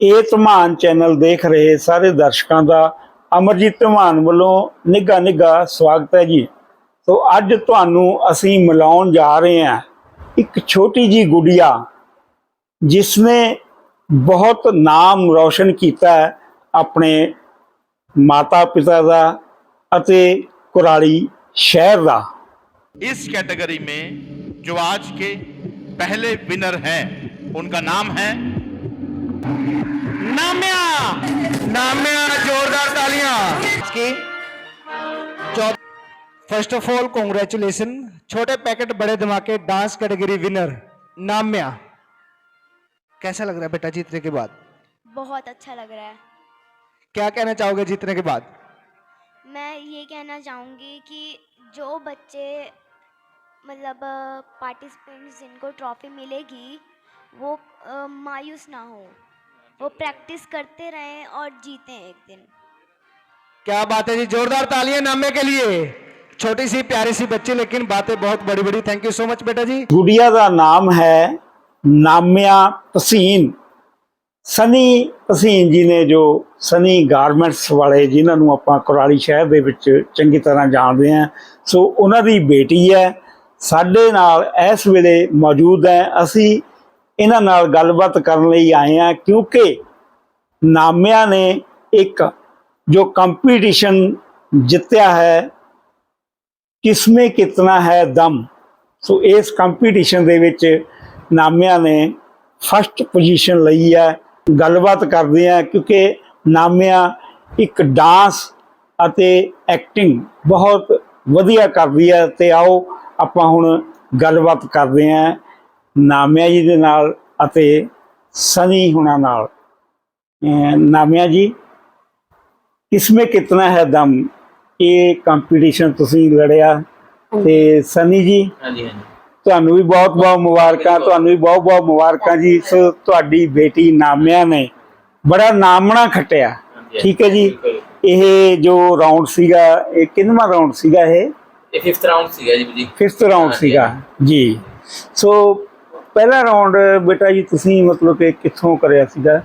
ਇਹ ਧਮਾਨ ਚੈਨਲ ਦੇਖ ਰਹੇ ਸਾਰੇ ਦਰਸ਼ਕਾਂ ਦਾ ਅਮਰਜੀਤ ਧਮਾਨ ਵੱਲੋਂ ਨਿੱਘਾ ਨਿੱਘਾ ਸਵਾਗਤ ਹੈ ਜੀ ਸੋ ਅੱਜ ਤੁਹਾਨੂੰ ਅਸੀਂ ਮਿਲਾਉਣ ਜਾ ਰਹੇ ਹਾਂ ਇੱਕ ਛੋਟੀ ਜੀ ਗੁੜੀਆ ਜਿਸ ਨੇ ਬਹੁਤ ਨਾਮ ਰੌਸ਼ਨ ਕੀਤਾ ਹੈ ਆਪਣੇ ਮਾਤਾ ਪਿਤਾ ਦਾ ਅਤੇ ਕੁਰਾਲੀ ਸ਼ਹਿਰ ਦਾ इस कैटेगरी में जो आज के पहले विनर हैं उनका नाम है नाम्या नाम्या जोरदार तालियाँ। की फ़र्स्ट ऑफ़ ऑल कॉन्ग्रेचुलेशन छोटे पैकेट बड़े धमाके डांस कैटेगरी विनर नाम्या। कैसा लग रहा है बेटा जीतने के बाद? बहुत अच्छा लग रहा है। क्या कहना चाहोगे जीतने के बाद? मैं ये कहना चाहूँगी कि जो बच्चे मतलब पार्टिसिपेंट्स जिनको ट्रॉफी मिलेगी वो अ, मायूस ना हो। वो प्रैक्टिस करते रहें और जीतें एक दिन क्या बात है जी जोरदार तालियां नाम्या के लिए छोटी सी प्यारी सी बच्ची लेकिन बातें बहुत बड़ी बड़ी थैंक यू सो मच बेटा जी ਗੁੜੀਆ ਦਾ ਨਾਮ ਹੈ ਨਾਮਿਆ ਤਸੀਨ ਸਨੀ ਤਸੀਨ ਜੀ ਨੇ ਜੋ ਸਨੀ ਗਾਰਮੈਂਟਸ ਵਾਲੇ ਜਿਨ੍ਹਾਂ ਨੂੰ ਆਪਾਂ ਕੁਰਾਲੀ ਸ਼ਹਿਰ ਦੇ ਵਿੱਚ ਚੰਗੀ ਤਰ੍ਹਾਂ ਜਾਣਦੇ ਹਾਂ ਸੋ ਉਹਨਾਂ ਦੀ ਬੇਟੀ ਹੈ ਸਾਡੇ ਨਾਲ ਇਸ ਵੇਲੇ ਮੌਜੂਦ ਹੈ ਅਸੀਂ ਇਹਨਾਂ ਨਾਲ ਗੱਲਬਾਤ ਕਰਨ ਲਈ ਆਏ ਹਾਂ ਕਿਉਂਕਿ ਨਾਮਿਆਂ ਨੇ ਇੱਕ ਜੋ ਕੰਪੀਟੀਸ਼ਨ ਜਿੱਤਿਆ ਹੈ, ਕਿਸਮੇ ਕਿਤਨਾ ਹੈ ਦਮ। ਸੋ ਇਸ ਕੰਪੀਟੀਸ਼ਨ ਦੇ ਵਿੱਚ ਨਾਮਿਆਂ ਨੇ ਫਸਟ ਪੋਜੀਸ਼ਨ ਲਈ ਹੈ। ਗੱਲਬਾਤ ਕਰਦੇ ਆ ਕਿਉਂਕਿ ਨਾਮਿਆਂ ਇੱਕ ਡਾਂਸ ਅਤੇ ਐਕਟਿੰਗ ਬਹੁਤ ਵਧੀਆ ਕਰਦੀ ਹੈ। ਤੇ ਆਓ ਆਪਾਂ ਹੁਣ ਗੱਲਬਾਤ ਕਰਦੇ ਆ ਨਾਮਿਆ ਜੀ ਦੇ ਨਾਲ ਅਤੇ ਸਨੀ ਹੁਣਾਂ ਨਾਲ। ਨਾਮਿਆ ਜੀ ਕਿਸਮੇ ਕਿਤਨਾ ਹੈ ਦਮ? ਇਹ ਕੰਪੀਟੀਸ਼ਨ ਤੁਸੀਂ ਲੜਿਆ ਤੇ ਸਨੀ ਜੀ? ਹਾਂਜੀ ਹਾਂਜੀ। ਤੁਹਾਨੂੰ ਵੀ ਬਹੁਤ ਬਹੁਤ ਮੁਬਾਰਕਾਂ ਤੁਹਾਨੂੰ ਵੀ ਬਹੁਤ ਬਹੁਤ ਮੁਬਾਰਕਾਂ ਜੀ। ਸੋ ਤੁਹਾਡੀ ਬੇਟੀ ਨਾਮਿਆ ਨੇ ਬੜਾ ਨਾਮਣਾ ਖੱਟਿਆ। ਠੀਕ ਹੈ ਜੀ। ਇਹ ਜੋ ਰਾਉਂਡ ਸੀਗਾ ਇਹ ਕਿੰਨਵਾਂ ਰਾਉਂਡ ਸੀਗਾ ਇਹ? ਇਹ 5th ਰਾਉਂਡ ਸੀਗਾ ਜੀ ਜੀ 5th ਰਾਉਂਡ ਸੀਗਾ। ਜੀ। ਸੋ ਪਹਿਲਾ ਰਾਉਂਡ ਬੇਟਾ ਜੀ ਤੁਸੀਂ ਮਤਲਬ ਕਿ ਕਿੱਥੋਂ ਕਰਿਆ ਸੀਗਾ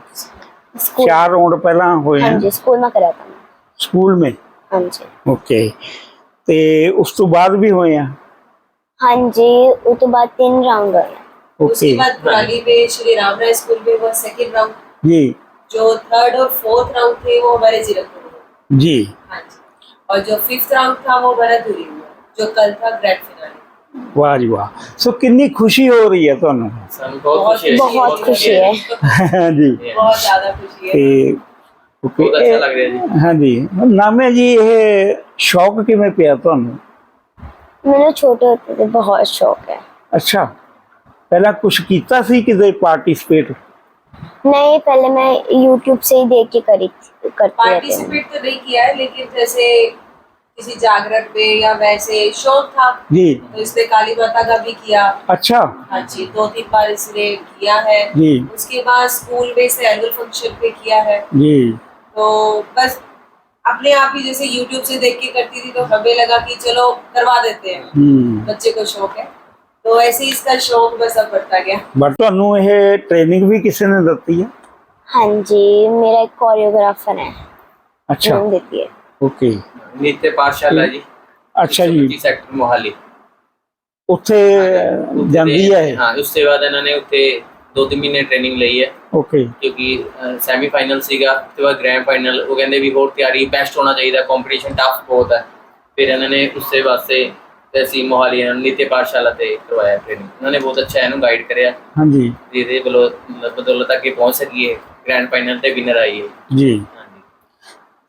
स्कूल ਚਾਰ ਰਾਉਂਡ ਪਹਿਲਾਂ ਹੋਏ हाँ ਹਨ जी स्कूल में करा था मैं ਸਕੂਲ में हाँ जी ਓਕੇ ਤੇ ਉਸ ਤੋਂ ਬਾਅਦ ਵੀ ਹੋਏ ਆ हाँ जी वो तो बाद तीन राउंड हुए हैं। ਓਕੇ उसके बाद कुराली में श्री राम राय स्कूल में वो सेकंड राउंड ਜੀ जो थर्ड और फोर्थ राउंड थे वो हमारे जीरकपुर में हुए। ਜੀ हाँ जी और जो फिफ्थ राउंड था वो हमारा धुरी में हुआ, जो कल था ग्रैंड फिनाले ਵਾਹ ਜੀ ਵਾਹ ਸੋ ਕਿੰਨੀ ਖੁਸ਼ੀ ਹੋ ਰਹੀ ਹੈ ਤੁਹਾਨੂੰ ਸਾਨੂੰ ਬਹੁਤ ਖੁਸ਼ੀ ਹੈ ਜੀ, बहुत खुशी है ਜੀ बहुत ज्यादा खुशी है ਤੇ ਓਕੇ ਬਹੁਤ ਅੱਛਾ ਲੱਗ ਰਿਹਾ ਜੀ ਹਾਂਜੀ ਨਾਮੇ ਜੀ ਇਹ ਸ਼ੌਕ ਕਿਵੇਂ ਪਿਆ ਤੁਹਾਨੂੰ मैंने छोटे होते थे बहुत शौक है ਅੱਛਾ ਪਹਿਲਾਂ ਕੁਝ ਕੀਤਾ ਸੀ ਕਿਤੇ ਪਾਰਟਿਸਿਪੇਟ नहीं पहले मैं YouTube से ही देख के करी थी- करती रहती हूँ पार्टिसिपेट तो नहीं किया है लेकिन जैसे किसी जागरण पे या वैसे शो था? जी। तो इसने काली माता का भी किया। अच्छा। हाँ जी दो तीन बार इसने किया है। जी। उसके बाद स्कूल में इसे एनुअल फ़ंक्शन पे किया है। जी। तो बस अपने आप ही जैसे यूट्यूब से देख के करती थी तो हमें लगा कि चलो करवा देते हैं। हम्म। बच्चे को शौक है। तो ऐसे ही इसका शौक बस अब बढ़ता गया। बट तो अनु है ट्रेनिंग भी किसी ने देती है? हाँ जी मेरा एक कोरियोग्राफर है। अच्छा। देती है। Okay okay. ਨਿੱਤੇ ਪਾਠਸ਼ਾਲਾ ਜੀ। ਅੱਛਾ ਜੀ। 125 ਸੈਕਟਰ ਮੋਹਾਲੀ। ਉੱਥੇ ਜਾਂਦੀ ਹੈ ਇਹ? ਹਾਂ ਉਸ ਤੋਂ ਬਾਅਦ ਇਹਨਾਂ ਨੇ ਉੱਥੇ ਦੋ ਤਿੰਨ ਮਹੀਨੇ ਟ੍ਰੇਨਿੰਗ ਲਈ ਹੈ। ਓਕੇ। ਕਿਉਂਕਿ ਸੈਮੀ ਫਾਈਨਲ ਸੀਗਾ ਤੋਂ ਬਾਅਦ ਗ੍ਰੈਂਡ ਫਾਈਨਲ ਉਹ ਕਹਿੰਦੇ ਵੀ ਹੋਰ ਤਿਆਰੀ ਬੈਸਟ ਹੋਣਾ ਚਾਹੀਦਾ ਕੰਪੀਟੀਸ਼ਨ ਟਫ ਬਹੁਤ ਹੈ। ਫਿਰ ਇਹਨਾਂ ਨੇ ਉਸੇ ਵਾਸਤੇ ਤੇ ਅਸੀਂ ਮੋਹਾਲੀ ਇਹਨਾਂ ਨੂੰ ਨਿੱਤੇ ਪਾਠਸ਼ਾਲਾ ਤੇ ਕਰਵਾਇਆ ਟ੍ਰੇਨਿੰਗ ਉਹਨਾਂ ਨੇ ਬਹੁਤ ਅੱਛਾ ਇਹਨੂੰ ਗਾਈਡ ਕਰਿਆ। ਹਾਂਜੀ। ਜਿਹਦੇ ਵੱਲੋਂ ਬਦੌਲਤ ਅੱਗੇ ਪਹੁੰਚ ਸਕੀਏ। ਗ੍ਰੈਂਡ ਫਾਈਨਲ ਤੇ ਵਿਨਰ ਆਈ ਹੈ ਜੀ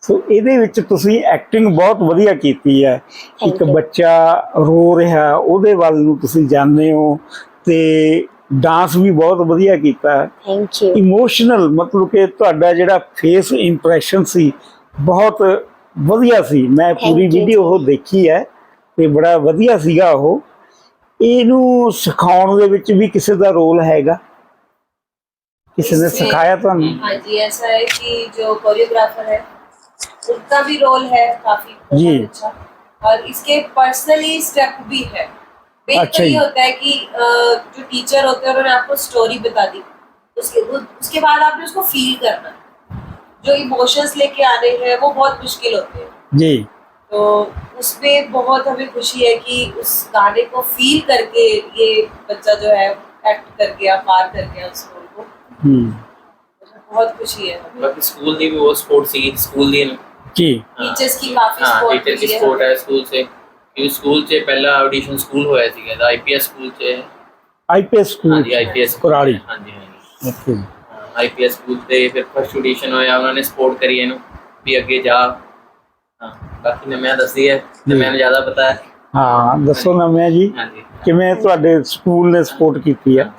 ਸੋ ਇਹਦੇ ਵਿੱਚ ਤੁਸੀਂ ਐਕਟਿੰਗ ਬਹੁਤ ਵਧੀਆ ਕੀਤੀ ਹੈ। ਇੱਕ ਬੱਚਾ ਰੋ ਰਿਹਾ ਉਹਦੇ ਵੱਲ ਨੂੰ ਤੁਸੀਂ ਜਾਂਦੇ ਹੋ ਤੇ ਡਾਂਸ ਵੀ ਬਹੁਤ ਵਧੀਆ ਕੀਤਾ ਥੈਂਕ ਯੂ ਇਮੋਸ਼ਨਲ ਮਤਲਬ ਕਿ ਤੁਹਾਡਾ ਜਿਹੜਾ ਫੇਸ ਇੰਪ੍ਰੈਸ਼ਨ ਸੀ ਬਹੁਤ ਵਧੀਆ ਸੀ। ਮੈਂ ਪੂਰੀ ਵੀਡੀਓ ਉਹ ਦੇਖੀ ਹੈ ਤੇ ਬੜਾ ਵਧੀਆ ਸੀਗਾ ਉਹ। ਇਹਨੂੰ ਸਿਖਾਉਣ ਦੇ ਵਿੱਚ ਵੀ ਕਿਸੇ ਦਾ ਰੋਲ ਹੈਗਾ? ਕਿਸੇ ਨੇ ਸਿਖਾਇਆ ਤੁਹਾਨੂੰ? ਹਾਂਜੀ ਐਸਾ ਹੈ ਕਿ ਜੋ ਕੋਰੀਓਗ੍ਰਾਫਰ ਹੈ उनका भी रोल है काफ़ी जी। अच्छा। और इसके पर्सनली स्टेप भी है। अच्छा ये होता है कि जो टीचर होते हैं उन्होंने आपको स्टोरी बता दी। उसके उसके बाद आपने उसको फील करना। जो इमोशंस लेके आ रहे हैं वो बहुत मुश्किल होते हैं। जी। तो उसमें बहुत हमें खुशी है कि उस गाने को फील करके ये बच्चा जो है एक्ट कर गया पार कर गया उस रोल को। हम्म। बहुत खुशी है। स्कूल स्कूल स्कूल वो स्पोर्ट्स स्कूल दी ਸਕੂਲ ਦੀ ਜੀ टीचर्स की काफी ਹਾਂ सपोर्ट ਟੀਚਰ ਦੀ मिली ਸਪੋਰਟ है ਹੈ ਸਕੂਲ ਸੇ ਕਿ ਸਕੂਲ 'ਚ ਪਹਿਲਾ ਆਡੀਸ਼ਨ ਸਕੂਲ ਹੋਇਆ ਸੀਗਾ ਦਾ ਆਈਪੀਐਸ ਸਕੂਲ 'ਚ ਆਈਪੀਐਸ ਸਕੂਲ ਹਾਂਜੀ ਆਈਪੀਐਸ ਕੁਰਾਲੀ ਹਾਂਜੀ ਹਾਂਜੀ ਓਕੇ ਆਈਪੀਐਸ ਸਕੂਲ ਤੇ ਫਿਰ ਫਸਟ ਐਡੀਸ਼ਨ ਹੋਇਆ ਉਹਨਾਂ ਨੇ ਸਪੋਰਟ ਕਰੀ ਇਹਨੂੰ ਵੀ ਅੱਗੇ ਜਾ ਹਾਂ ਬਾਕੀ ਨੇ ਮੈਂ ਦੱਸਦੀ ਹੈ ਤੇ ਜੀ। ਮੈਨੂੰ ਜ਼ਿਆਦਾ ਪਤਾ ਹੈ ਹਾਂ ਦੱਸੋ ਨਾ ਮੈਂ ਜੀ ਹਾਂਜੀ ਕਿਵੇਂ ਤੁਹਾਡੇ ਸਕੂਲ ਨੇ ਸਪੋਰਟ ਕੀਤੀ ਹੈ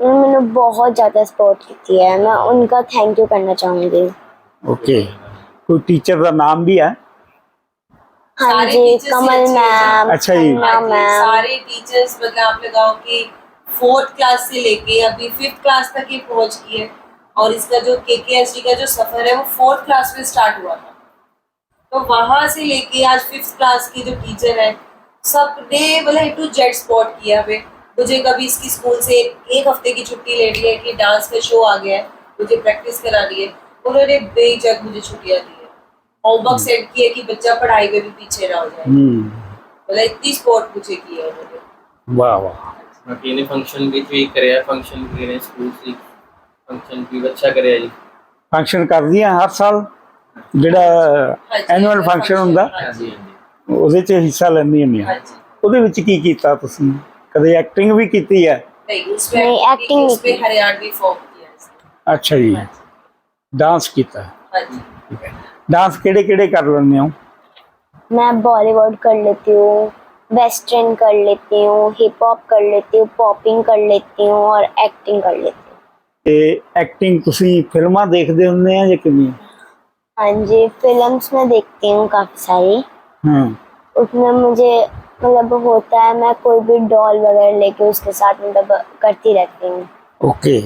उन्होंने मैंने बहुत ज़्यादा सपोर्ट की है मैं उनका थैंक यू करना चाहूँगी ਓਕੇ ਕੋਈ ਟੀਚਰ ਦਾ ਨਾਮ ਵੀ ਹੈ हाँ सारे जी teachers ही कमल अच्छे हैं। मैम अच्छा जी। अन्ना हाँ जी, मैम सारे टीचर्स मतलब आप लगाओ कि फोर्थ क्लास से लेके अभी फिफ्थ क्लास तक ये पहुंच गई है और इसका जो के का जो सफर है वो फोर्थ क्लास में स्टार्ट हुआ था तो वहां से लेके आज फिफ्थ क्लास की जो टीचर है सबने मतलब ए टू जेड स्पॉट किया हमें मुझे कभी इसकी स्कूल से एक हफ्ते की छुट्टी ले ली है कि डांस का शो आ गया है मुझे प्रैक्टिस करानी है उन्होंने बेझक मुझे छुट्टियां दी है होमवर्क सेट किया कि बच्चा पढ़ाई में भी पीछे ना हो जाए ਹੂੰ मतलब इतनी सपोर्ट मुझे की है उन्होंने ਵਾਹ ਵਾਹ ਬਾਕੀ ਇਹਨੇ ਫੰਕਸ਼ਨ ਵਿੱਚ ਵੀ ਕਰਿਆ ਫੰਕਸ਼ਨ ਵੀ ਨੇ ਸਕੂਲ ਸੀ ਫੰਕਸ਼ਨ ਵੀ ਅੱਛਾ ਕਰਿਆ ਜੀ ਫੰਕਸ਼ਨ ਕਰਦੀਆਂ ਹਰ ਸਾਲ ਜਿਹੜਾ ਹਾਂਜੀ, ਐਨੂਅਲ ਫੰਕਸ਼ਨ ਹੁੰਦਾ ਹਾਂਜੀ ਹਾਂਜੀ ਉਹਦੇ 'ਚ ਹਿੱਸਾ ਲੈਂਦੀਆਂ ਹੁੰਦੀਆਂ हाँ जी ਉਹਦੇ ਵਿੱਚ ਕੀ ਕੀਤਾ ਤੁਸੀਂ ਕਦੇ ਐਕਟਿੰਗ ਵੀ ਕੀਤੀ ਹੈ नहीं उसमें नहीं, acting acting नहीं, नहीं उसमें की। हरियाणवी फॉर्म किया है इसने। ਅੱਛਾ ਜੀ ਡਾਂਸ ਕੀਤਾ हाँ जी ਡਾਂਸ ਕਿਹੜੇ ਕਿਹੜੇ ਕਰ ਲੈਂਦੇ ਹੋ मैं बॉलीवुड कर लेती हूँ वेस्टर्न कर लेती हूँ हिप हॉप कर लेती हूँ पॉपिंग कर लेती हूँ और एक्टिंग कर लेती हूँ ਤੇ ਐਕਟਿੰਗ ਤੁਸੀਂ ਫਿਲਮਾਂ ਦੇਖਦੇ ਹੁੰਦੇ ਆ ਜਾਂ ਕਿਵੇਂ हाँ जी फिल्म्स में देखती हूँ काफ़ी सारी ਹਾਂ उसमें मुझे मतलब होता है मैं कोई भी डॉल वगैरह लेके उसके साथ मतलब करती रहती हूँ ਓਕੇ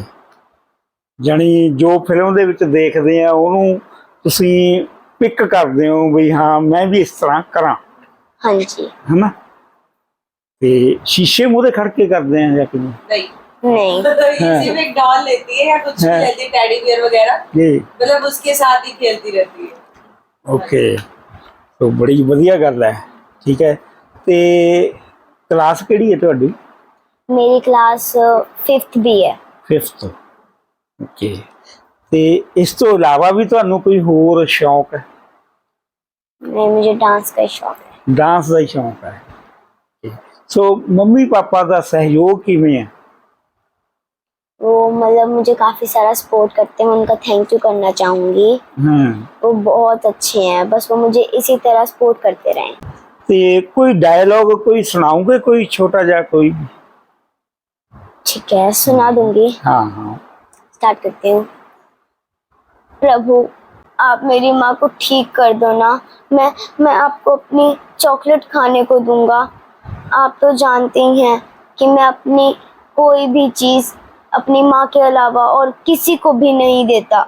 ਜਾਣੀ ਜੋ ਫਿਲਮ ਦੇ ਵਿੱਚ ਦੇਖਦੇ ਆ ਉਹਨੂੰ ਤੁਸੀਂ ਪਿਕ ਕਰਦੇ ਹੋ ਵੀ ਹਾਂ ਮੈਂ ਵੀ ਇਸ ਤਰ੍ਹਾਂ ਕਰਾਂ हाँ जी ਹਨਾ ਤੇ ਸ਼ੀਸ਼ੇ ਮੂਹਰੇ ਖੜ ਕੇ ਕਰਦੇ ਆ ਜਾਂ ਕਿਵੇਂ नहीं नहीं इसी में एक डॉल लेती है या कुछ भी हाँ। लेती है टेडी बियर वगैरह ਜੀ मतलब उसके साथ ही खेलती रहती है ਓਕੇ ਤੋ ਬੜੀ ਵਧੀਆ ਗੱਲ ਹੈ ਠੀਕ ਹੈ ਤੇ ਕਲਾਸ ਕਿਹੜੀ ਹੈ ਤੁਹਾਡੀ मेरी क्लास फिफ्थ भी है 5th ਓਕੇ ਤੇ ਇਸ ਤੋਂ ਇਲਾਵਾ ਵੀ ਤੁਹਾਨੂੰ ਕੋਈ ਹੋਰ ਸ਼ੌਕ ਹੈ नहीं मुझे डांस का शौक है ਡਾਂਸ ਦਾ ਹੀ ਸ਼ੌਕ ਹੈ ਸੋ ਮੰਮੀ ਪਾਪਾ ਦਾ ਸਹਿਯੋਗ ਕਿਵੇਂ ਹੈ वो मतलब मुझे काफ़ी सारा सपोर्ट करते हैं मैं उनका थैंक यू करना चाहूँगी ਹਾਂ वो बहुत अच्छे हैं बस वो मुझे इसी तरह सपोर्ट करते रहें ਤੇ ਕੋਈ डायलॉग ਕੋਈ सुनाओगे कोई छोटा जा कोई ठीक है सुना दूंगी हाँ हाँ स्टार्ट करती हूँ प्रभु, आप मेरी माँ को ठीक कर दो ना। मैं मैं आपको अपनी चॉकलेट खाने को दूँगा। आप तो जानते ही हैं कि मैं अपनी कोई भी चीज़ अपनी माँ के अलावा और किसी को भी नहीं देता।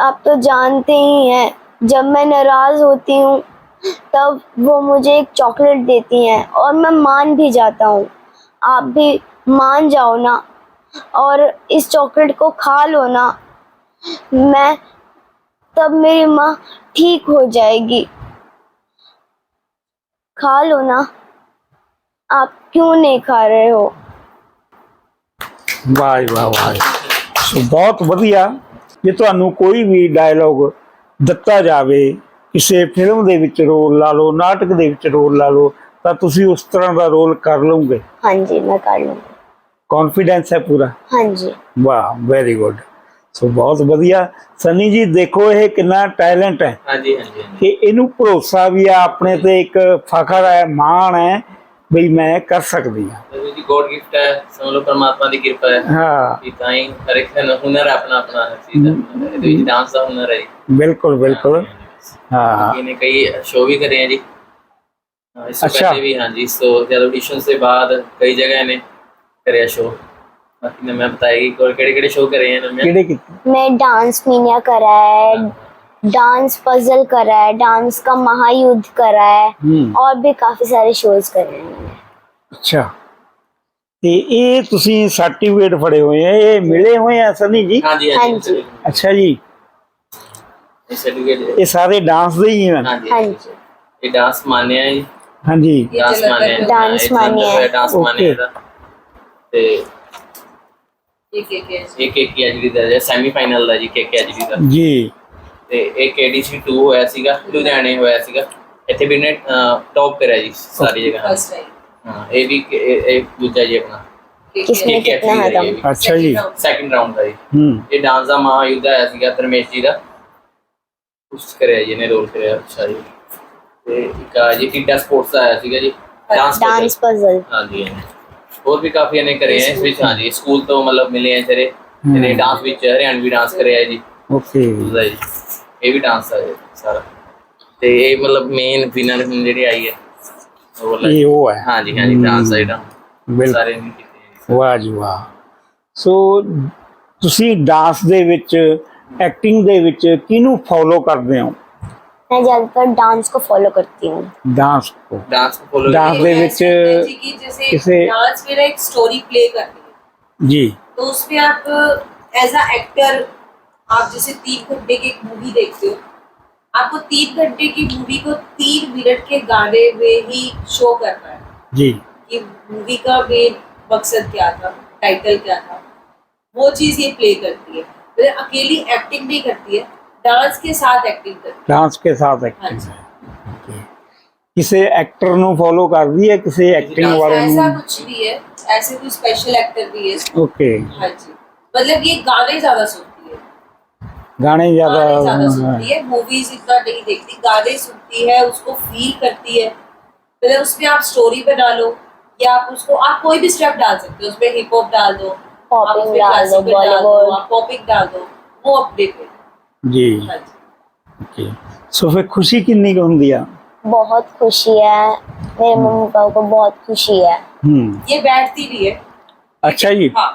आप तो जानते ही हैं, जब मैं नाराज़ होती हूँ, तब वो मुझे एक चॉकलेट देती हैं और मैं मान भी जाता हूँ। आप भी मान जाओ ना और इस चॉकलेट को खा लो ना। मैं तब मेरी माँ ठीक हो जाएगी खा लो ना आप क्यों नहीं खा रहे हो ਵਾਹ ਜੀ, ਵਾਹ ਵਾਹ ਸੋ ਬਹੁਤ ਵਧੀਆ ਜੇ ਤੁਹਾਨੂੰ ਕੋਈ ਵੀ ਡਾਇਲੌਗ ਦਿੱਤਾ ਜਾਵੇ ਕਿਸੇ ਫਿਲਮ ਦੇ ਵਿੱਚ ਰੋਲ ਲਾ ਲਓ ਨਾਟਕ ਦੇ ਵਿੱਚ ਰੋਲ ਲਾ ਲਓ ਤਾਂ ਤੁਸੀਂ ਉਸ ਤਰ੍ਹਾਂ ਦਾ ਰੋਲ ਕਰ ਲਓਗੇ हाँ जी मैं कर लूँगी ਕੌਨਫੀਡੈਂਸ ਹੈ ਪੂਰਾ हाँ जी ਵਾਹ ਵੈਰੀ ਗੁੱਡ ਸੋ ਬਹੁਤ ਵਧੀਆ। ਸਨੀ ਜੀ ਦੇਖੋ ਇਹ ਕਿੰਨਾ ਟੈਲੈਂਟ ਹੈ। ਕਿ ਇਹਨੂੰ ਭਰੋਸਾ ਵੀ ਆ ਆਪਣੇ ਤੇ ਇੱਕ ਫਖਰ ਹੈ ਮਾਣ ਹੈ ਬਈ ਮੈਂ ਕਰ ਸਕਦੀ ਹਾਂ। ਜੀ ਗੋਡ ਗਿਫਟ ਹੈ। ਸਮਝ ਲਓ ਪਰਮਾਤਮਾ ਦੀ ਕਿਰਪਾ ਹੈ। ਹਾਂ। ਕਿ ਤਾਂ ਹਰ ਇੱਕ ਦਾ ਹੁਨਰ ਆਪਣਾ ਆਪਣਾ ਚੀਜ਼ ਹੈ। ਇਹਦੇ ਵਿੱਚ ਡਾਂਸ ਦਾ ਹੁਨਰ ਹੈ ਬਿਲਕੁਲ ਬਿਲਕੁਲ। ਹਾਂ। ਇਹਨੇ ਕਈ ਸ਼ੋਅ ਵੀ ਕਰੇ ਆ ਜੀ। ਇਸ ਤੋਂ ਪਹਿਲੇ ਵੀ ਸੋ ਜਦ ਆਡੀਸ਼ਨ ਦੇ ਬਾਅਦ ਕਈ ਜਗ੍ਹਾ ਇਹਨੇ ਕਰਿਆ ਸ਼ੋਅ ਬਾਕੀ ਨੇ ਮੈਂ ਬਤਾਏਗੀ ਕੋਲ ਕਿਹੜੇ ਕਿਹੜੇ ਸ਼ੋਅ ਕਰੇ ਹਨ ਮੈਂ ਕਿਹੜੇ ਕੀਤੇ मैं डांस मीनिया करा है डांस पजल करा है डांस का महायुद्ध करा है हम्म। और भी काफ़ी सारे शोज करे हैं मैंने ਅੱਛਾ ਤੇ ਇਹ ਤੁਸੀਂ ਸਰਟੀਫਿਕੇਟ ਫੜੇ ਹੋਏ ਆ ਇਹ ਮਿਲੇ ਹੋਏ ਆ ਸਨੀ ਜੀ ਹਾਂਜੀ ਹਾਂਜੀ। ਅੱਛਾ ਜੀ ਇਹ ਸਰਟੀਫਿਕੇਟ ਇਹ ਸਾਰੇ ਡਾਂਸ ਦੇ ਹੀ ਹਨ ਹਾਂਜੀ ਹਾਂਜੀ। ਇਹ ਡਾਂਸ ਮਾਨਿਆ ਹੈ ਜੀ ਹਾਂਜੀ ये ਡਾਂਸ जलंधर ਮਾਨਿਆ में Dance ਮਾਨਿਆ ਹੈ। Dance Okay. ਮਾਨਿਆ ਦਾ ਤੇ ਇੱਕ ਇੱਕ ਐਜਰੀ ਦਾ ਜਿਹੜਾ ਸੈਮੀਫਾਈਨਲ ਦਾ ਜੀ ਕੇ ਕੇ ਐਜਰੀ ਦਾ ਜੀ ਤੇ ਇੱਕ ਏਡੀਸੀ 2 ਹੋਇਆ ਸੀਗਾ ਲੁਧਿਆਣੇ ਹੋਇਆ ਸੀਗਾ ਇੱਥੇ ਵੀ ਨੇ ਟੌਪ ਕਰਿਆ ਜੀ ਸਾਰੀ ਜਗ੍ਹਾ ਹਾਂ ਇਹ ਵੀ ਇਹ ਇਹ ਦੂਜਾ ਜੀ ਆਪਣਾ ਕਿਸਨੇ ਕਿਤਨਾ ਹੈ ਦਮ ਅੱਛਾ ਜੀ ਸੈਕਿੰਡ ਰਾਉਂਡ ਦਾ ਜੀ ਇਹ ਡਾਂਸ ਦਾ ਮਹਾਯੁੱਧ ਆਇਆ ਸੀਗਾ ਧਰਮੇਸ਼ ਜੀ ਦਾ ਉਸ ਕਰਿਆ ਜੀ ਨੇ ਰੋਲ ਕਰਿਆ ਅੱਛਾ ਜੀ ਤੇ ਇੱਕ ਆ ਜੀ ਕਿੱਡਾ ਸਪੋਰਟਸ ਆਇਆ ਸੀਗਾ ਜੀ ਡਾਂਸ ਪਜ਼ਲ ਹਾਂ ਜੀ ਹੋਰ ਵੀ ਕਾਫੀ ਇਹਨੇ ਕਰੇ ਹੈ ਇਸ ਵਿੱਚ ਹਾਂਜੀ ਸਕੂਲ ਤੋਂ ਮਤਲਬ ਮਿਲੇ ਹੈ ਜਿਹੜੇ ਇਹਨੇ ਡਾਂਸ ਵਿੱਚ ਹਰਿਆਣਵੀ ਡਾਂਸ ਕਰਿਆ ਹੈ ਜੀ। ਓਕੇ ਉਹਦਾ ਜੀ ਇਹ ਵੀ ਡਾਂਸ ਆ ਜੀ ਸਾਰਾ। ਤੇ ਇਹ ਮਤਲਬ ਮੇਨ ਵਿਨਰ ਹੁਣ ਜਿਹੜੀ ਆਈ ਹੈ ਉਹ ਵਾਲਾ। ਇਹ ਉਹ ਹੈ। ਹਾਂਜੀ ਹਾਂਜੀ ਡਾਂਸ ਆ ਜਿਹੜਾ ਬਿਲਕੁਲ। ਸਾਰੇ ਨੇ ਕੀਤੇ ਹੈ ਜੀ। ਵਾਹ ਜੀ ਵਾਹ। ਸੋ ਤੁਸੀਂ ਡਾਂਸ ਦੇ ਵਿੱਚ ਐਕਟਿੰਗ ਦੇ ਵਿੱਚ ਕਿਹਨੂੰ ਫੋਲੋ ਕਰਦੇ ਹੋ? मैं ज़्यादातर डांस को फॉलो करती हूँ ਡਾਂਸ ਕੋ ਡਾਂਸ को फॉलो डांस ਦੇ ਵਿੱਚ जी की जैसे किसे- डांस मेरा एक स्टोरी प्ले करती है ਜੀ तो उसमें आप एज अ एक्टर आप जैसे तीन घंटे की एक मूवी देखते हो आपको तीन घंटे की मूवी को तीन मिनट के गाने में ही शो करना है ਜੀ कि मूवी का मेन मकसद क्या था टाइटल क्या था वो चीज ये प्ले करती है मतलब अकेली एक्टिंग नहीं करती है डांस के साथ एक्टिंग करती ਡਾਂਸ ਕੇ ਸਾਥ ਐਕਟਿੰਗ ਹਾਂਜੀ। ਕਿਸੇ ਐਕਟਰ ਨੂੰ ਫੋਲੋ ਕਰਦੀ ਹੈ ਕਿਸੇ ਐਕਟਿੰਗ है ਵਾਲੇ ऐसा ਨੂੰ कुछ भी है ऐसे कोई स्पेशल एक्टर भी है ਓਕੇ हाँ जी मतलब ये गाने ज्यादा सुनती है ਗਾਣੇ गाने ज्यादा ਜ਼ਿਆਦਾ सुनती है मूवीज इतना नहीं देखती गाने सुनती है उसको फील करती है मतलब उसमें आप स्टोरी बना लो या आप उसको आप कोई भी स्टेप डाल सकते हो उसमें हिप हॉप डाल दो आप पॉपिंग उसमें डाल दो classical डाल दो बॉलीवुड आप पॉपिंग डाल दो वो अपने पे ਜੀ हाँ जी ਓਕੇ ਸੋ ਫਿਰ ਖੁਸ਼ੀ ਕਿੰਨੀ ਕੁ ਹੁੰਦੀ ਆ बहुत खुशी है मेरे मम्मी पापा को बहुत खुशी है ਹੂੰ ये बैठती नहीं है ਅੱਛਾ ਜੀ हाँ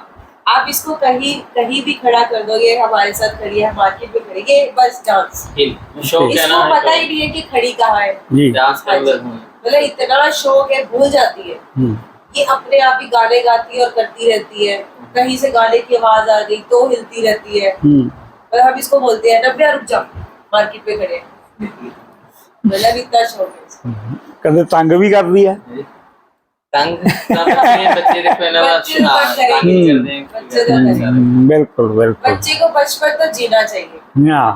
आप इसको कहीं कहीं भी खड़ा कर दो ये हमारे साथ खड़ी है मार्केट में खड़ी है ये बस डांस हिल शौक है इसको ना पता ही नहीं है कि खड़ी कहाँ है ਜੀ डांस का हाँ जी। मतलब मतलब इतना शौक है भूल जाती है ਹੂੰ ये अपने आप ही गाने गाती है और करती रहती है कहीं से गाने की आवाज आ गई तो हिलती रहती है ਹੂੰ और हम इसको बोलते हैं डब्बे रुक जाओ मार्केट पे खड़े मतलब हम्म। इतना शौक है कभी हम्म। तंग भी कर दिया हम्म, बिल्कुल बिल्कुल। बच्चे को बचपन तो जीना चाहिए। हाँ।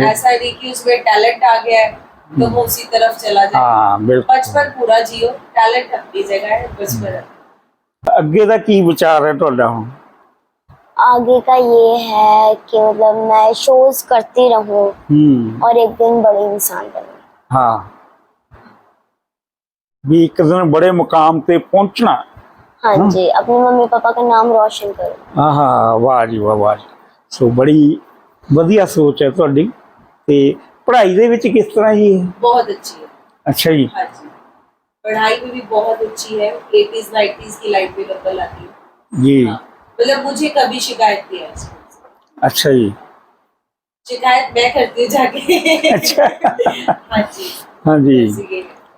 ऐसा नहीं कि उसमें टैलेंट आ गया है तो वो उसी तरफ़ चला जाए। हाँ, बचपन पूरा जियो। टैलेंट अपनी जगह है बचपन अगे का ਕੀ ਵਿਚਾਰ ਹੈ ਤੁਹਾਡਾ ਹੁਣ आगे का ये है कि मतलब मैं शोज करती रहूं ਹੂੰ और एक दिन बड़े इंसान बनूं ਹਾਂ ਵੀ ਇੱਕ ਦਿਨ ਬੜੇ ਮੁਕਾਮ ਤੇ ਪਹੁੰਚਣਾ हाँ जी अपने मम्मी पापा का नाम रोशन करूं ਆਹਾ ਵਾਹ ਜੀ ਵਾਹ ਵਾਹ ਜੀ। ਸੋ ਬੜੀ ਵਧੀਆ ਸੋਚ ਹੈ ਤੁਹਾਡੀ ਤੇ ਪੜ੍ਹਾਈ ਦੇ ਵਿੱਚ ਕਿਸ ਤਰ੍ਹਾਂ ਜੀ ਇਹ? बहुत अच्छी है ਅੱਛਾ ਜੀ हाँ जी पढ़ाई में भी बहुत अच्छी है एटीज नाइन्टीज की लाइफ में नंबर लाती है ਜੀ हाँ, मतलब मुझे कभी शिकायत नहीं आई अच्छा जी। शिकायत मैं करती हूँ जाके। अच्छा। हाँ जी। हाँ जी।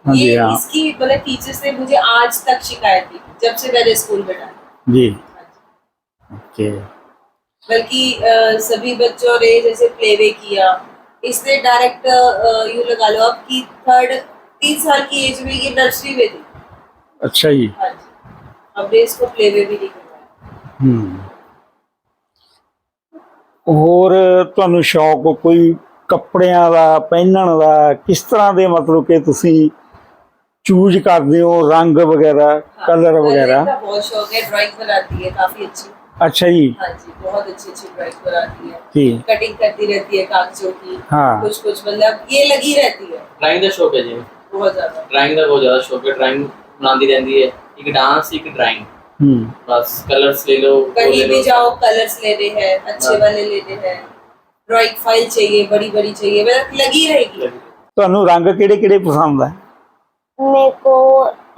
हाँ जी हाँ। इसकी मतलब टीचर्स ने मुझे आज तक शिकायत दी जब से मैंने स्कूल में डाला। जी। हाँ ओके। बल्कि सभी बच्चों ने जैसे प्लेवे किया इसने डायरेक्ट यू लगा लो अब की थर्ड तीन साल की एज में ये नर्सरी में थी। अच्छा जी। हाँ जी। अब इसको प्लेवे भी नहीं ਹੂੰ ਹੋਰ ਤੁਹਾਨੂੰ ਸ਼ੌਕ ਕੋਈ ਕੱਪੜਿਆਂ ਦਾ ਪਹਿਨਣ ਦਾ ਕਿਸ ਤਰ੍ਹਾਂ ਦੇ ਮਤਲਬ ਕਿ ਤੁਸੀਂ ਚੂਜ਼ ਕਰਦੇ ਹੋ ਰੰਗ ਵਗੈਰਾ हाँ, ਕਲਰ कलर वगैरह का बहुत शौक है ड्राइंग बनाती है काफी अच्छी अच्छा जी हाँ जी बहुत अच्छी अच्छी ड्राइंग बनाती है जी कटिंग करती रहती है कागजों की हाँ। कुछ कुछ मतलब ये लगी रहती है ड्राइंग का शौक है जी बहुत ज्यादा ड्राइंग का बहुत ज्यादा शौक है ड्राइंग बनाती रहती है एक डांस एक ड्राइंग हम्म बस कलर्स ले लो वो कहीं ले भी लो। जाओ कलर्स लेने हैं अच्छे हाँ। वाले लेने हैं ड्राइंग फाइल चाहिए बड़ी बड़ी चाहिए मतलब लगी रहेगी ਤੁਹਾਨੂੰ रंग ਕਿਹੜੇ ਕਿਹੜੇ ਪਸੰਦ ਹੈ मेरे को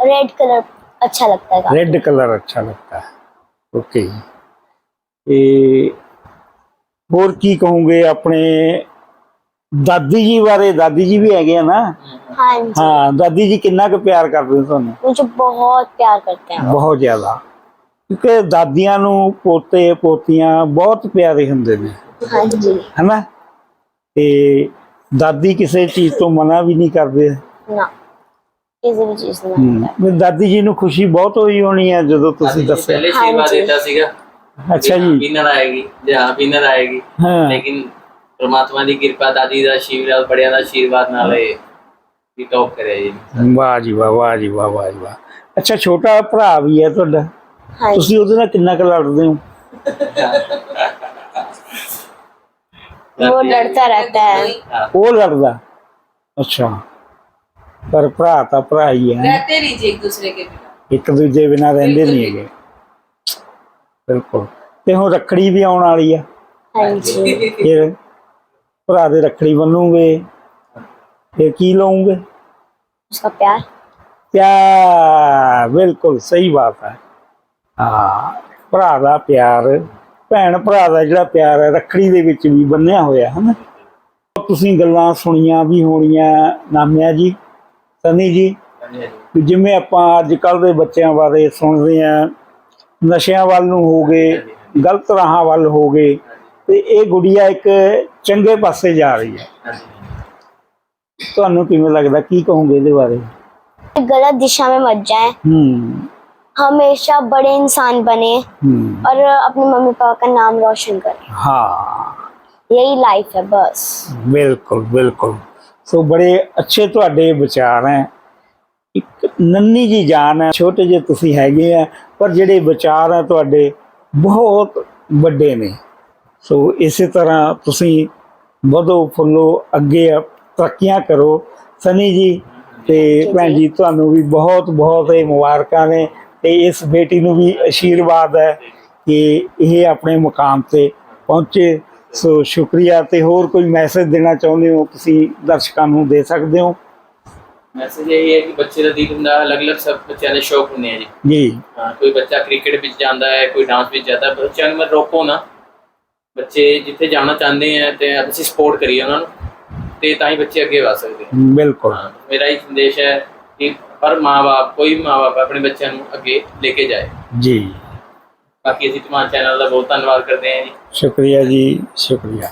रेड कलर अच्छा लगता है काफी। रेड कलर अच्छा लगता है ओके ਤੇ ਹੋਰ ਕੀ ਕਹੋਗੇ ਆਪਣੇ ਦਾਦੀ ਜੀ ਬਾਰੇ ਦਾਦੀ ਜੀ ਵੀ ਹੈਗੇ ਆ ਨਾ हाँ जी ਹਾਂ ਦਾਦੀ ਜੀ ਕਿੰਨਾ ਕੁ ਪਿਆਰ ਕਰਦੇ ਨੇ ਤੁਹਾਨੂੰ मुझे बहुत प्यार करते हैं वो। ਬਹੁਤ ਜ਼ਿਆਦਾ ਕਿਉਂਕਿ ਦਾਦੀਆਂ ਨੂੰ ਪੋਤੇ ਪੋਤੀਆਂ ਬਹੁਤ ਪਿਆਰੇ ਹੁੰਦੇ ਨੇ हाँ जी ਹਨਾ ਤੇ ਦਾਦੀ ਕਿਸੇ ਚੀਜ਼ ਤੋਂ ਮਨਾ ਵੀ ਨਹੀਂ ਕਰਦੇ ना किसी भी चीज में ਹਮ, ਵੀ ਦਾਦੀ ਜੀ ਨੂੰ ਖੁਸ਼ੀ ਬਹੁਤ ਹੋਈ ਹੋਣੀ ਹੈ ਜਦੋਂ ਤੁਸੀਂ ਦੱਸਿਆ पहले आशीर्वाद ਹਾਂਜੀ। देता ਸੀਗਾ ਅੱਛਾ ਜੀ ਵਿਨਰ ਆਏਗੀ ਜਾਂ ਵਿਨਰ ਆਏਗੀ ਹਾਂ ਲੇਕਿਨ ਪ੍ਰਮਾਤਮਾ ਦੀ ਕਿਰਪਾ ਦਾਦੀ ਦਾ ਆਸ਼ੀਰਵਾਦ ਬੜਿਆਂ ਦਾ ਆਸ਼ੀਰਵਾਦ ਨਾਲ ਇਹ ਵੀ ਟੌਪ ਕਰਿਆ ਜੀ ਵਾਹ ਜੀ ਵਾਹ ਵਾਹ ਜੀ ਵਾਹ ਵਾਹ ਜੀ ਵਾਹ ਅੱਛਾ ਛੋਟਾ ਭਰਾ ਵੀ ਹੈ ਤੁਹਾਡਾ हाँ जी ਤੁਸੀਂ ਉਹਦੇ ਨਾਲ ਕਿੰਨਾ ਕੁ ਲੜਦੇ ਹੋ वो डरता रहता है ਹਾਂ ਉਹ ਲੜਦਾ ਅੱਛਾ ਪਰ ਭਰਾ ਤਾਂ ਭਰਾ ਹੀ ਹੈ रहते रहिए एक दूसरे के बिना ਇੱਕ ਦੂਜੇ ਬਿਨਾਂ ਰਹਿੰਦੇ ਨਹੀਂ ਹੈਗੇ ਬਿਲਕੁਲ ਤੇ ਹੁਣ ਰੱਖੜੀ ਵੀ ਆਉਣ ਵਾਲੀ ਆ हाँ जी ਫਿਰ ਭਰਾ ਦੇ ਰੱਖੜੀ ਬੰਨੂਗੇ ਫਿਰ ਕੀ ਲਓਗੇ उसका प्यार ਪਿਆਰ ਬਿਲਕੁਲ ਸਹੀ ਬਾਤ ਹੈ ਹਾਂ ਭਰਾ ਦਾ ਪਿਆਰ ਭੈਣ ਭਰਾ ਦਾ ਜਿਹੜਾ ਪਿਆਰ ਹੈ ਰੱਖੜੀ ਦੇ ਵਿੱਚ ਵੀ ਬੰਨਿਆ ਹੋਇਆ ਹੈ ਨਾ ਤੁਸੀਂ ਗੱਲਾਂ ਸੁਣੀਆਂ ਵੀ ਹੋਣੀਆਂ ਨਾਮਿਆ ਜੀ ਸਨੀ ਜੀ ਹਾਂਜੀ, ਹਾਂਜੀ। ਵੀ ਜਿਵੇਂ ਆਪਾਂ ਅੱਜ ਕੱਲ ਦੇ ਬੱਚਿਆਂ ਬਾਰੇ ਸੁਣਦੇ ਆ ਨਸ਼ਿਆਂ ਵੱਲ ਨੂੰ ਹੋ ਗਏ ਗਲਤ ਰਾਹਾਂ ਵੱਲ ਹੋ ਗਏ ਤੇ ਇਹ ਗੁੜੀਆ ਇੱਕ ਚੰਗੇ ਪਾਸੇ ਜਾ ਰਹੀ ਹੈ। ਤੁਹਾਨੂੰ ਕਿਵੇਂ ਲੱਗਦਾ ਕੀ ਕਹੋਗੇ ਇਹਦੇ ਬਾਰੇ? गलत दिशा में मत जाएं हम्म हमेशा बड़े इंसान बने हम्म और अपने मम्मी पापा का नाम ਹਾਂ। यही लाइफ है बस ਬਿਲਕੁਲ ਬਿਲਕੁਲ। ਸੋ ਬੜੇ ਅੱਛੇ ਤੁਹਾਡੇ ਵਿਚਾਰ ਹੈ। ਇੱਕ ਨੰਨੀ ਜੀ ਜਾਨ ਹੈ ਛੋਟੇ ਜੇ ਤੁਸੀਂ ਹੈਗੇ ਆ ਪਰ ਜਿਹੜੇ ਵਿਚਾਰ ਆ ਤੁਹਾਡੇ ਬਹੁਤ ਵੱਡੇ ਨੇ। ਸੋ ਇਸੇ ਤਰ੍ਹਾਂ ਤੁਸੀਂ ਵਧੋ ਫੁੱਲੋ ਅੱਗੇ ਤਰੱਕੀਆਂ ਕਰੋ। ਸਨੀ ਜੀ ਤੇ ਭੈਣ ਜੀ ਤੁਹਾਨੂੰ ਵੀ ਬਹੁਤ ਬਹੁਤ ਇਹ ਮੁਬਾਰਕਾਂ ਨੇ ਤੇ ਇਸ ਬੇਟੀ ਨੂੰ ਵੀ ਆਸ਼ੀਰਵਾਦ ਹੈ ਕਿ ਇਹ ਆਪਣੇ ਮੁਕਾਮ ਤੇ ਪਹੁੰਚੇ। ਸੋ ਸ਼ੁਕਰੀਆ ਤੇ ਹੋਰ ਕੋਈ ਮੈਸੇਜ ਦੇਣਾ ਚਾਹੁੰਦੇ ਹੋ? ਤੁਸੀਂ ਦਰਸ਼ਕਾਂ ਨੂੰ ਦੇ ਸਕਦੇ ਹੋ? ਮੈਸੇਜ ਇਹ ਹੈ ਕਿ ਬੱਚੇ ਦਾ ਦਿਲ ਹੁੰਦਾ ਅਲੱਗ-ਅਲੱਗ ਸਭ ਬੱਚਿਆਂ ਦੇ ਸ਼ੌਕ ਹੁੰਦੇ ਆ ਜੀ। ਜੀ। ਹਾਂ ਕੋਈ ਬੱਚਾ ਕ੍ਰਿਕਟ ਵਿੱਚ ਜਾਂਦਾ ਹੈ ਕੋਈ ਡਾਂਸ ਵਿੱਚ ਜਾਂਦਾ ਹੈ ਬੱਚਿਆਂ ਨੂੰ ਮੈਂ ਰੋਕੋ ਨਾ। ਬੱਚੇ ਜਿੱਥੇ ਜਾਣਾ ਚਾਹੁੰਦੇ ਆ ਤੇ ਅਸੀਂ ਸਪੋਰਟ ਕਰੀਏ ਉਹਨਾਂ ਨੂੰ ਤੇ ਤਾਂ ਹੀ ਬੱਚੇ ਅੱਗੇ ਵਧ ਸਕਦੇ ਆ। ਬਿਲਕੁਲ। ਹਾਂ ਮੇਰਾ ਇਹ ਸੰਦੇਸ਼ ਹੈ ਕਿ ਹਰ ਮਾਂ-ਬਾਪ ਕੋਈ ਵੀ ਮਾਂ-ਬਾਪ ਆਪਣੇ ਬੱਚਿਆਂ ਨੂੰ ਅੱਗੇ ਲੈ ਕੇ ਜਾਏ। ਜੀ। ਬਾਕੀ ਅਸੀਂ ਤੁਹਾਡੇ ਚੈਨਲ ਦਾ ਬਹੁਤ ਧੰਨਵਾਦ ਕਰਦੇ ਹਾਂ ਜੀ। ਸ਼ੁਕਰੀਆ ਜੀ ਸ਼ੁਕਰੀਆ।